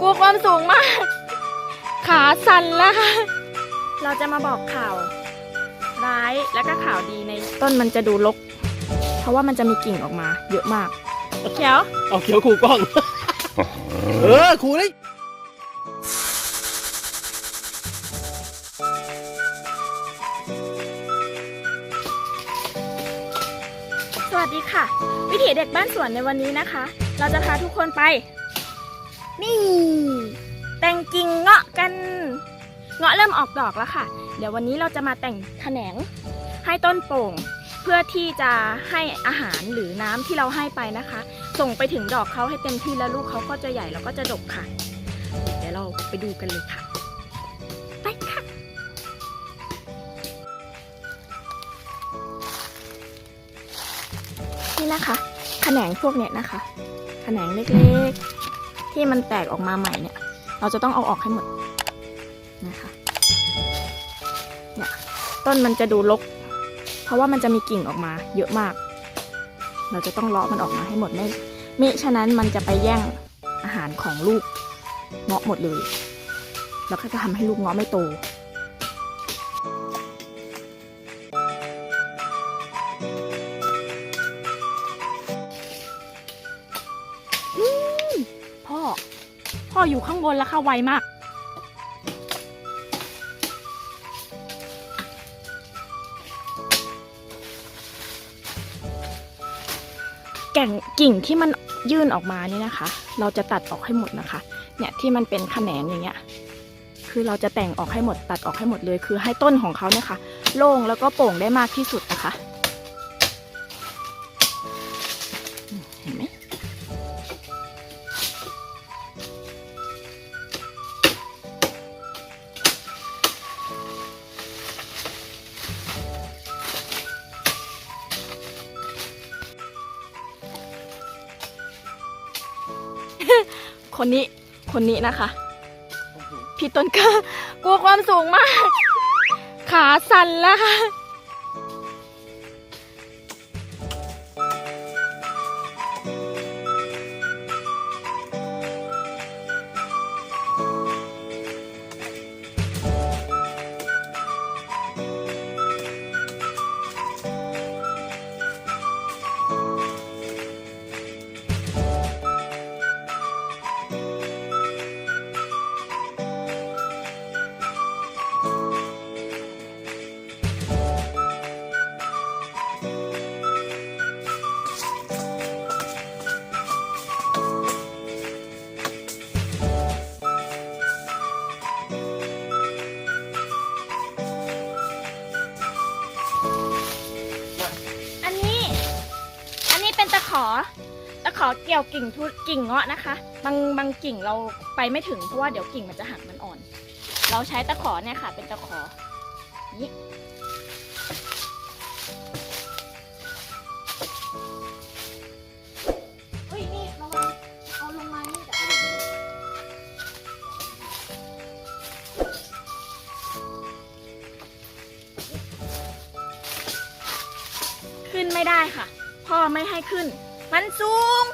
กลัวความสูงมาก ขาสั่นแล้วค่ะ เราจะมาบอกข่าวร้ายแล้วก็ข่าวดีในต้นมันจะดูรกเพราะว่ามันจะมีกิ่งออกมา เยอะมากเขียวเอาเขียวขู่กล้อง เออขู่เลยสวัสดีค่ะ วิถีเด็กบ้านสวนในวันนี้นะคะ เราจะพาทุกคนไป นี่ แต่งกิ่งเงาะกัน เงาะเริ่มออกดอกแล้วค่ะ เดี๋ยววันนี้เราจะมาแต่งแขนงให้ต้นโป่ง เพื่อที่จะให้อาหารหรือน้ำที่เราให้ไปนะคะ ส่งไปถึงดอกเขาให้เต็มที่แล้วลูกเขาก็จะใหญ่แล้วก็จะดกค่ะ เดี๋ยวเราไปดูกันเลยค่ะ ไปค่ะนี่นะคะแขนงพวกเนี้ยนะคะแขนงเล็กๆ ที่มันแตกออกมาใหม่เนี่ย เราจะต้องเอาออกให้หมดนะคะเนี่ยต้นมันจะดูรก เพราะว่ามันจะมีกิ่งออกมา เยอะมาก เราจะต้องเลาะมันออกมาให้หมดไม่มิฉะนั้นมันจะไปแย่งอาหารของลูกเงาะหมดเลย แล้วก็จะทำให้ลูกเงาะไม่โต พ่ออยู่ข้างบนแล้วค่ะไวมาก แก่งกิ่งที่มันยื่นออกมานี่นะคะ เราจะตัดออกให้หมดนะคะ เนี่ยที่มันเป็นแขนงอย่างเงี้ย คือเราจะแต่งออกให้หมดตัดออกให้หมดเลย คือให้ต้นของเขาเนี่ยค่ะ โล่งแล้วก็โป่งได้มากที่สุดนะคะ คนนี้คนนี้นะคะ พี่ต้นกล้ากลัวความสูงมาก ขาสั่นแล้วค่ะ อเกี่ยวกิ่งทุกิ่งเงาะนะคะ บางบางกิ่งเราไปไม่ถึงเพราะว่าเดี๋ยวกิ่งมันจะหักมันอ่อน เราใช้ตะขอเนี่ยค่ะ เป็นตะขอนี่เฮ้ยนี่ระวังเอาลงมานี่เดี๋ยวขึ้นไม่ได้ค่ะ พ่อไม่ให้ขึ้น มันสูง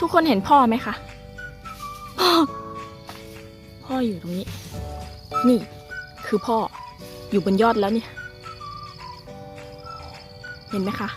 ทุกคนเห็นพ่อไหมคะ อยู่ตรงนี้ นี่คือพ่ออยู่บนยอดแล้วเนี่ย เห็นไหมคะ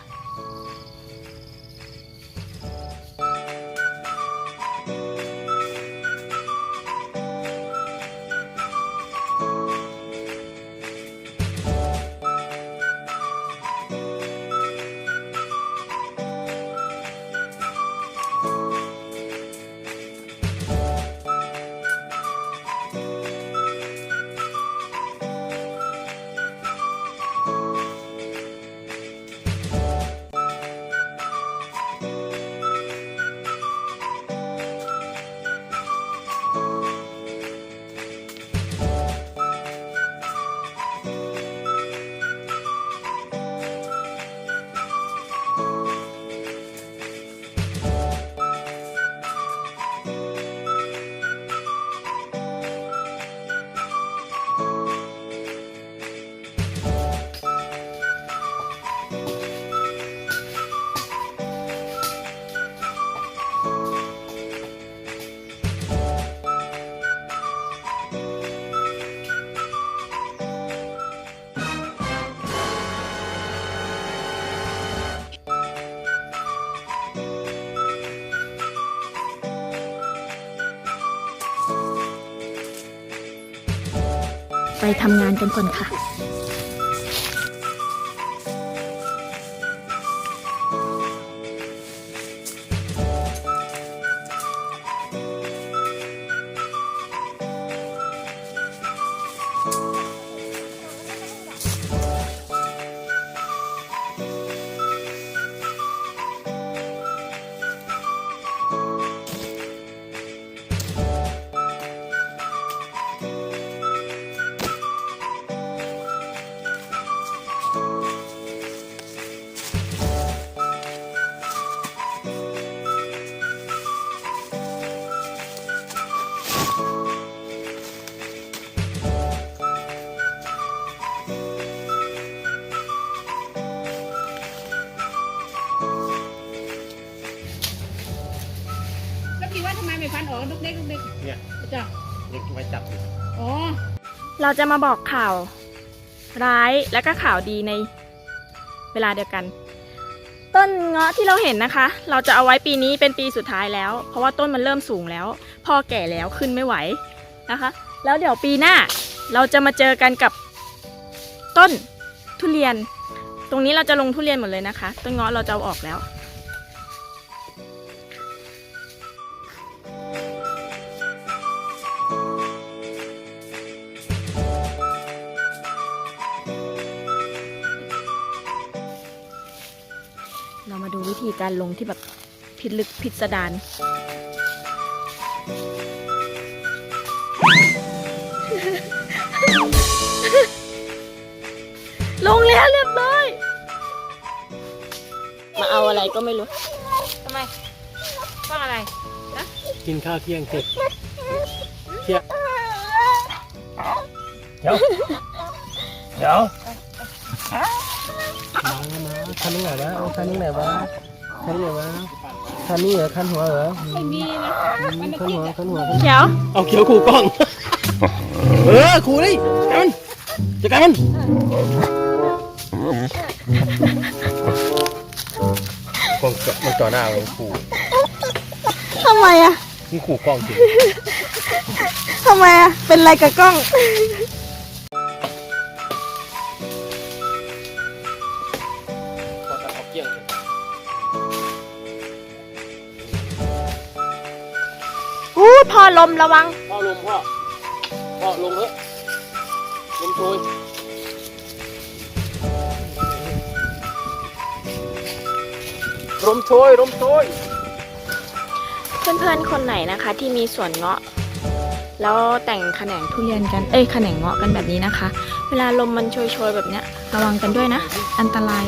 ไปทำงานกันก่อนค่ะ ฟันออกลูกเด็กลูกเด็กเนี่ยจ้ะเด็กไว้จับอยู่อ๋อเราจะมาบอกข่าวร้ายและก็ข่าวดีในเวลาเดียวกัน ต้นเงาะที่เราเห็นนะคะ เราจะเอาไว้ปีนี้เป็นปีสุดท้ายแล้ว เพราะว่าต้นมันเริ่มสูงแล้ว พอแก่แล้วขึ้นไม่ไหวนะคะ แล้วเดี๋ยวปีหน้าเราจะมาเจอกันกับต้นทุเรียน ตรงนี้เราจะลงทุเรียนหมดเลยนะคะ ต้นเงาะเราจะเอาออกแล้ว ดูวิธีการลงที่แบบพิลึกพิสดารลงแล้วเรียบร้อย มาเอาอะไรก็ไม่รู้ ทำไมฟังอะไรกินข้าวเที่ยงเสร็จเที่ยงเดี๋ยว เดี๋ยว มามาคันนี้ไหนวะเอาคันนี้ไหนวะคันนี้ไหนวะคันนี้เหรอคันหัวเหรอมีคันหัวคันหัวคันหัวเขียวเอาเขียวขู่กล้อง เออขู่ดิจัดมันจัดการมันกล้องมันจ่อหน้ามันขู่ทำไมอะมันขู่กล้องจริงทำไมอะเป็นไรกับกล้อง พอลมระวัง พ่อลมพ่อ พ่อลมเถอะลมโชยลมโชยลมโชยเพื่อนๆคนไหนนะคะ ที่มีสวนเงาะ แล้วแต่งแขนงทุเรียนกันเอ้ยแขนงเงาะกันแบบนี้นะคะ เวลาลมมันโชยๆแบบเนี้ย ระวังกันด้วยนะ อันตราย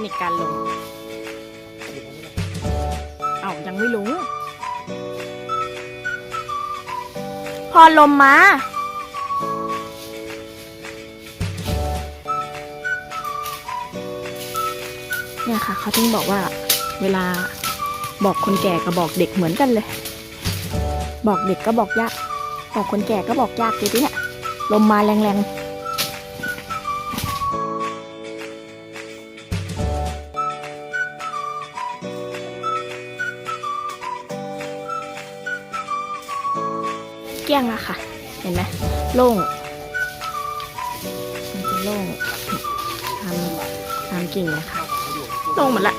คนิคการลง เอ้ายังไม่รู้ พอลมมา เนี่ยค่ะ เขาถึงบอกว่า เวลาบอกคนแก่กับบอกเด็กเหมือนกันเลย บอกเด็กก็บอกยาก บอกคนแก่ก็บอกยากเลยทีเนี่ย ลมมาแรงๆ โล่งมันจะโล่งตามตามกิ่งนะคะโล่งหมดละ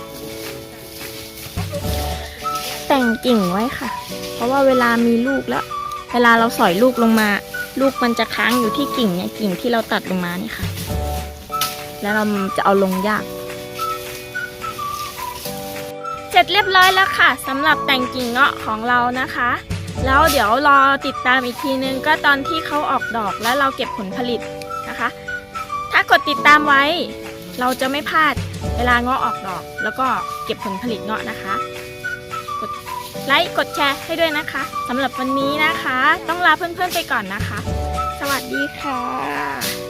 แต่งกิ่งไว้ค่ะ เพราะว่าเวลามีลูกแล้ว เวลาเราสอยลูกลงมา ลูกมันจะค้างอยู่ที่กิ่งเนี่ยกิ่งที่เราตัดลงมานี่ค่ะ แล้วเราจะเอาลงยากเสร็จเรียบร้อยแล้วค่ะสำหรับแต่งกิ่งเงาะของเรานะคะ แล้วเดี๋ยวรอติดตามอีกทีนึงก็ตอนที่เขาออกดอกแล้วเราเก็บผลผลิตนะคะ ถ้ากดติดตามไว้ เราจะไม่พลาดเวลาเงาะออกดอก แล้วก็เก็บผลผลิตเงาะนะคะ กดไลค์กดแชร์ให้ด้วยนะคะสำหรับวันนี้นะคะ ต้องลาเพื่อนๆไปก่อนนะคะ สวัสดีค่ะ